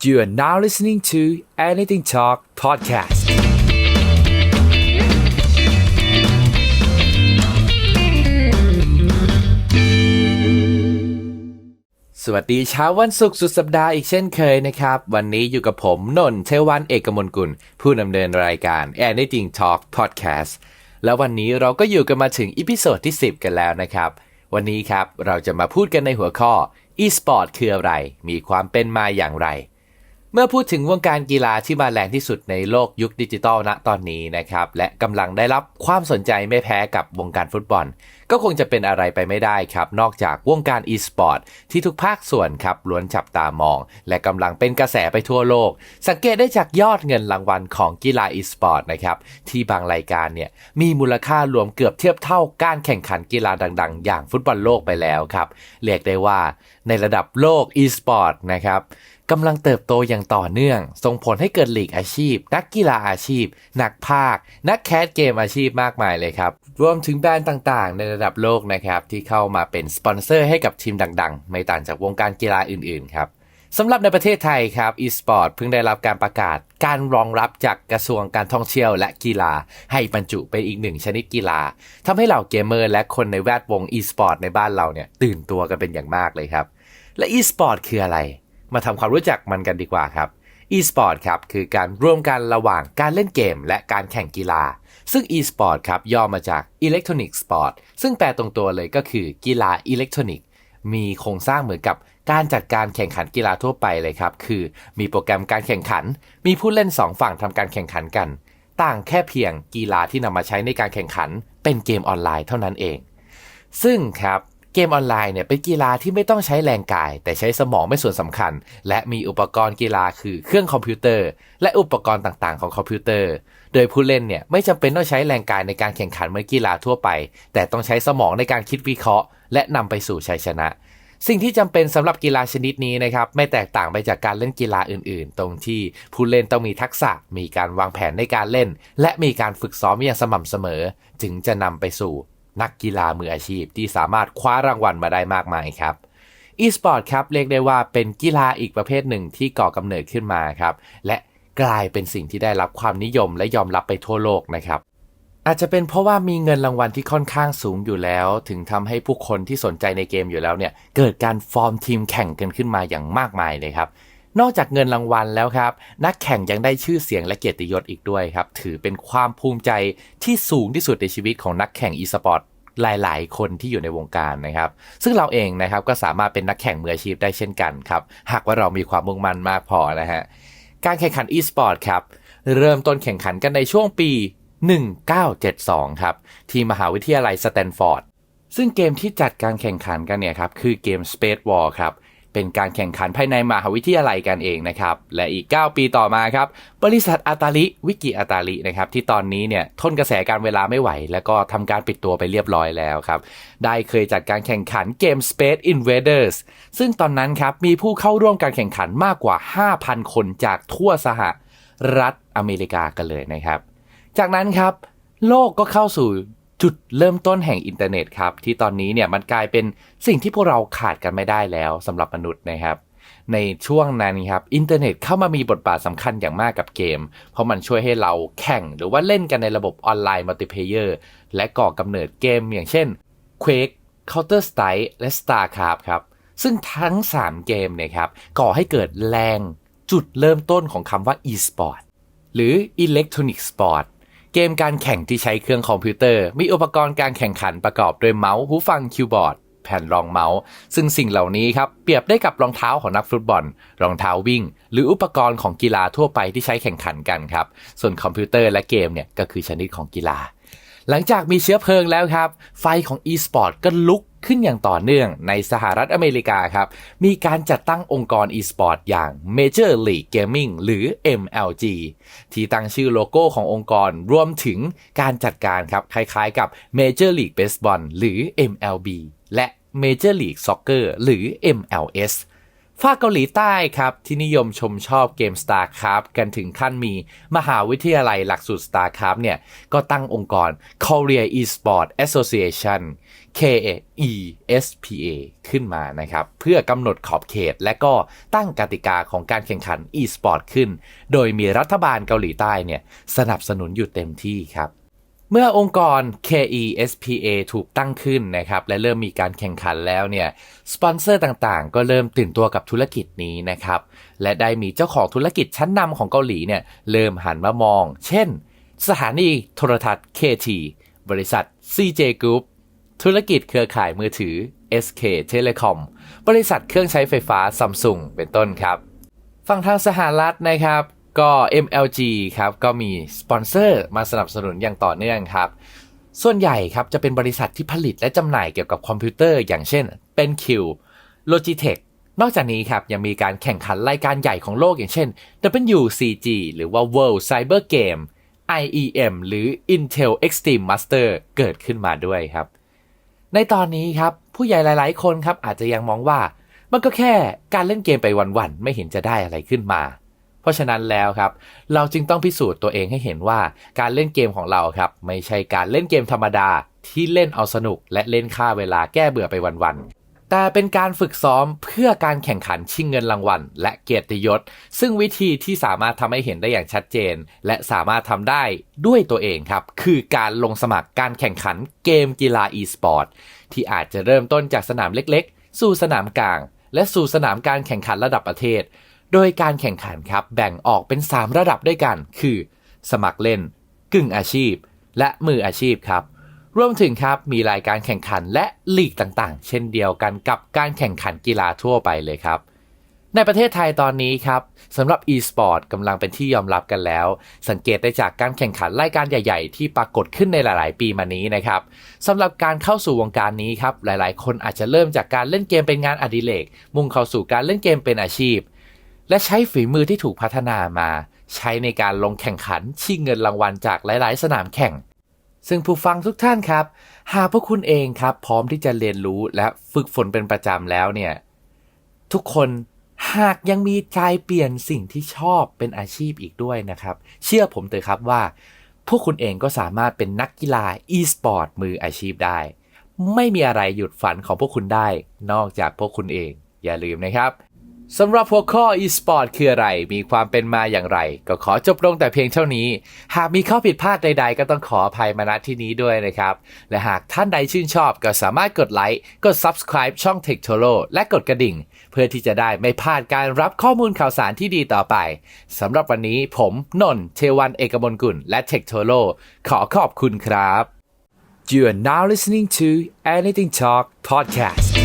You are now listening to Anything Talk Podcast. สวัสดีเช้าวันศุกร์สุดสัปดาห์อีกเช่นเคยนะครับ วันนี้อยู่กับผมนนท์เทวันเอกมลกุล ผู้ดำเนินรายการ Anything Talk Podcast แล้ววันนี้เราก็อยู่กันมาถึงอีพิโซดที่ 10 กันแล้วนะครับ วันนี้ครับเราจะมาพูดกันในหัวข้อ e-sport คืออะไร มีความเป็นมาอย่างไร เมื่อพูดถึงวงการกีฬาที่มาแรงที่สุดในโลกยุคดิจิตอลณตอนนี้นะครับ และกำลังได้รับความสนใจไม่แพ้กับวงการฟุตบอล ก็คงจะเป็นอะไรไปไม่ได้ครับ นอกจากวงการ e-sport ที่ทุกภาคส่วนครับล้วนจับตามอง และกำลังเป็นกระแสไปทั่วโลก สังเกตได้จากยอดเงินรางวัลของกีฬา e-sport นะครับ ที่บางรายการเนี่ยมีมูลค่ารวมเกือบเทียบเท่าการแข่งขันกีฬาดัง ๆ อย่างฟุตบอลโลกไปแล้วครับเรียกได้ว่าในระดับโลก e-sport นะครับ กำลังเติบโตอย่างต่อเนื่อง ส่งผลให้เกิดหลีกอาชีพ นักกีฬาอาชีพ นักภาค นักแคสเกมอาชีพมากมายเลยครับ รวมถึงแบรนด์ต่างๆ ในระดับโลกนะครับที่เข้ามาเป็นสปอนเซอร์ให้กับทีมดังๆ ไม่ต่างจากวงการกีฬาอื่นๆครับสำหรับในประเทศไทยครับ e-sport เพิ่งได้รับการประกาศ การรองรับจากกระทรวงการท่องเที่ยวและกีฬา ให้บรรจุเป็นอีกหนึ่งชนิดกีฬาทำให้เหล่าเกมเมอร์และคนในแวดวง e-sport ในบ้านเราเนี่ยตื่นตัวกันเป็นอย่างมากเลยครับ และ e-sport คืออะไร มาทำความรู้จักมันกันดีกว่าครับ e-sport ครับคือการร่วมกันระหว่างการเล่นเกม และการแข่งกีฬา ซึ่ง e-sport ครับย่อมาจาก electronic sport ซึ่งแปลตรงตัวเลยก็คือกีฬาอิเล็กทรอนิกส์มีโครงสร้างเหมือนกับการจัดการแข่งขันกีฬาทั่วไปเลยครับ คือมีโปรแกรมการแข่งขัน มีผู้เล่น 2 ฝั่งทำการแข่งขันกัน ต่างแค่เพียงกีฬาที่นำมาใช้ในการแข่งขัน เป็นเกมออนไลน์เท่านั้นเอง ซึ่งครับ เกมออนไลน์เนี่ยเป็นกีฬาที่ไม่ต้องใช้แรงกาย แต่ใช้สมองเป็นส่วนสำคัญ และมีอุปกรณ์กีฬาคือเครื่องคอมพิวเตอร์ และอุปกรณ์ต่างๆ ของคอมพิวเตอร์ โดยผู้เล่นเนี่ยไม่จำเป็นต้องใช้แรงกายในการแข่งขันเหมือนกีฬาทั่วไป แต่ต้องใช้สมองในการคิดวิเคราะห์ และนำไปสู่ชัยชนะ สิ่งที่จำเป็นสำหรับกีฬาชนิดนี้นะครับไม่แตกต่างไปจากการเล่นกีฬาอื่น ๆ ตรงที่ผู้เล่นต้องมีทักษะ มีการวางแผนในการเล่น และมีการฝึกซ้อมอย่างสม่ำเสมอ จึงจะนำไปสู่ นักกีฬามืออาชีพที่สามารถคว้ารางวัลมาได้มากมายครับ e-sport ครับเรียกได้ว่าเป็นกีฬาอีกประเภทหนึ่งที่ก่อกำเนิดขึ้นมาครับ และกลายเป็นสิ่งที่ได้รับความนิยมและยอมรับไปทั่วโลกนะครับอาจจะเป็นเพราะว่ามีเงินรางวัลที่ค่อนข้างสูงอยู่แล้ว ถึงทำให้ผู้คนที่สนใจในเกมอยู่แล้วเนี่ยเกิดการฟอร์มทีมแข่งกันขึ้นมาอย่างมากมายเลยครับ นอกจากเงินรางวัลแล้วครับ นักแข่งยังได้ชื่อเสียงและเกียรติยศอีกด้วยครับ ถือเป็นความภูมิใจที่สูงที่สุดในชีวิตของนักแข่งอีสปอร์ตหลายๆ คนที่อยู่ในวงการนะครับ ซึ่งเราเองนะครับก็สามารถเป็นนักแข่งมืออาชีพได้เช่นกันครับ หากว่าเรามีความมุ่งมั่นมากพอนะฮะ การแข่งขัน e-sport ครับ เริ่มต้นแข่งขันกันในช่วงปี 1972 ครับ ที่มหาวิทยาลัยสแตนฟอร์ด ซึ่งเกมที่จัดการแข่งขันกันเนี่ยครับ คือเกม Space War ครับ เป็นการแข่งขันภายในมหาวิทยาลัยกันเองนะครับ และอีก 9 ปีต่อมาครับ บริษัทอาตาลิวิกิอาตาลินะครับที่ตอนนี้เนี่ยทนกระแสการเวลาไม่ไหว แล้วก็ทำการปิดตัวไปเรียบร้อยแล้วครับ ได้เคยจัดการแข่งขันเกม Space Invaders ซึ่งตอนนั้นครับมีผู้เข้าร่วมการแข่งขันมากกว่า 5,000 คนจากทั่วสหรัฐอเมริกากันเลยนะครับ จากนั้นครับโลกก็เข้าสู่ จุดเริ่มต้นแห่งอินเทอร์เน็ตครับ ที่ตอนนี้เนี่ยมันกลายเป็นสิ่งที่พวกเราขาดกันไม่ได้แล้วสำหรับมนุษย์นะครับ ในช่วงนั้นครับอินเทอร์เน็ตเข้ามามีบทบาทสำคัญอย่างมากกับเกม เพราะมันช่วยให้เราแข่งหรือว่าเล่นกันในระบบออนไลน์มัลติเพเยอร์และก่อกำเนิดเกมอย่างเช่น Quake Counter Strike และ StarCraft ครับ ซึ่งทั้ง 3 เกมเนี่ยครับก่อให้เกิดแรงจุดเริ่มต้นของคำว่า e-sport หรือ Electronic Sport เกมการแข่งที่ใช้เครื่องคอมพิวเตอร์ มีอุปกรณ์การแข่งขันประกอบด้วยเมาส์หูฟังคีย์บอร์ด แผ่นรองเมาส์ ซึ่งสิ่งเหล่านี้ครับเปรียบได้กับรองเท้าของนักฟุตบอล รองเท้าวิ่ง หรืออุปกรณ์ของกีฬาทั่วไปที่ใช้แข่งขันกันครับ ส่วนคอมพิวเตอร์และเกมเนี่ยก็คือชนิดของกีฬาหลังจากมีเชื้อเพลิงแล้วครับ ไฟของ e-sport ก็ลุก ขึ้นอย่างต่อเนื่องในสหรัฐอเมริกาครับ มีการจัดตั้งองค์กร e-sport อย่าง Major League Gaming หรือ MLG ที่ตั้งชื่อโลโก้ขององค์กรรวมถึงการจัดการครับ คล้ายๆกับ Major League Baseball หรือ MLB และ Major League Soccer หรือ MLS ฝ้ากเกาหลีใต้ครับ ที่นิยมชมชอบเกม StarCraft กันถึงขั้นมีมหาวิทยาลัยหลักสูตร StarCraft เนี่ย ก็ตั้งองค์กร Korea Esport Association KESPA ขึ้นมานะครับ เพื่อกำหนดขอบเขตและก็ตั้งกติกาของการแข่งขัน e-sport ขึ้น โดยมีรัฐบาลเกาหลีใต้เนี่ย สนับสนุนอยู่เต็มที่ครับ เมื่อองค์กร KESPA ถูกตั้งขึ้นนะครับ และเริ่มมีการแข่งขันแล้วเนี่ย สปอนเซอร์ต่างๆ ก็เริ่มตื่นตัวกับธุรกิจนี้นะครับ และได้มีเจ้าของธุรกิจชั้นนำของเกาหลีเนี่ย เริ่มหันมามอง เช่น สถานีโทรทัศน์ KT บริษัท CJ Group ธุรกิจเครือข่ายมือถือ SK Telecom บริษัทเครื่องใช้ไฟฟ้า Samsung เป็นต้นครับ ฝั่งทางสหรัฐนะครับ ก็ MLG ครับก็มีสปอนเซอร์มาสนับสนุนอย่างต่อเนื่องครับ ส่วนใหญ่ครับจะเป็นบริษัทที่ผลิตและจำหน่ายเกี่ยวกับคอมพิวเตอร์ อย่างเช่นเป็น Q Logitech นอกจากนี้ครับยังมีการแข่งขันรายการใหญ่ของโลกอย่างเช่น WCG หรือว่า World Cyber Game IEM หรือ Intel Extreme Master เกิดขึ้นมาด้วยครับ ในตอนนี้ครับผู้ใหญ่หลาย ๆ คนครับอาจจะยังมองว่า มันก็แค่การเล่นเกมไปวัน ๆ ไม่เห็นจะได้อะไรขึ้นมา ราะฉะนั้นแล้วครับ เราจึงต้องพิสูจน์ตัวเองให้เห็นว่าการเล่นเกมของเราครับ ไม่ใช่การเล่นเกมธรรมดาที่เล่นเอาสนุก และเล่นค่าเวลาแก้เบื่อไปวันๆ แต่เป็นการฝึกซ้อมเพื่อการแข่งขันชิงเงินรางวัล และเกียรติยศ ซึ่งวิธีที่สามารถทำให้เห็นได้อย่างชัดเจน และสามารถทำได้ด้วยตัวเองครับ คือการลงสมัครการแข่งขันเกมกีฬา e-sport ที่อาจจะเริ่มต้นจากสนามเล็กๆ สู่สนามกลางและสู่สนามการแข่งขันระดับประเทศ โดยการแข่งขันครับแบ่งออกเป็น 3 ระดับด้วยกัน คือ สมัครเล่น กึ่งอาชีพ และมืออาชีพครับรวมถึงครับมีรายการแข่งขันและลีกต่างๆ เช่นเดียวกันกับการแข่งขันกีฬาทั่วไปเลยครับ ในประเทศไทยตอนนี้ครับสำหรับ e-sport กำลังเป็นที่ยอมรับกันแล้ว สังเกตได้จากการแข่งขันรายการใหญ่ๆ ที่ปรากฏขึ้นในหลายๆ ปีมานี้นะครับสำหรับการเข้าสู่วงการนี้ครับหลายๆ คนอาจจะเริ่มจากการเล่นเกมเป็นงานอดิเรกมุ่งเข้าสู่การเล่นเกมเป็นอาชีพ และใช้ฝีมือที่ถูกพัฒนามา ใช้ในการลงแข่งขันชิงเงินรางวัลจากหลาย ๆ สนามแข่ง ซึ่งผู้ฟังทุกท่านครับ หากพวกคุณเองครับ พร้อมที่จะเรียนรู้และฝึกฝนเป็นประจำแล้วเนี่ย ทุกคนหากยังมีใจเปลี่ยนสิ่งที่ชอบเป็นอาชีพอีกด้วยนะครับ เชื่อผมเถอะครับว่า พวกคุณเองก็สามารถเป็นนักกีฬา e-sport มืออาชีพได้ ไม่มีอะไรหยุดฝันของพวกคุณได้ นอกจากพวกคุณเอง อย่าลืมนะครับ สำหรับหัวข้อ e-sport คืออะไร มีความเป็นมาอย่างไร ก็ขอจบลงแต่เพียงเท่านี้ หากมีข้อผิดพลาดใดๆ ก็ต้องขออภัยมาณที่นี้ด้วยนะครับ และหากท่านใดชื่นชอบก็สามารถกดไลค์ กด subscribe ช่อง Tech t o r o และกดกระดิ่ง เพื่อที่จะได้ไม่พลาดการรับข้อมูลข่าวสารที่ดีต่อไป สำหรับวันนี้ผมนนท์เทวันเอกมลกุลและ Tech t o r o ขอขอบคุณครับ You are now listening to Anything Talk podcast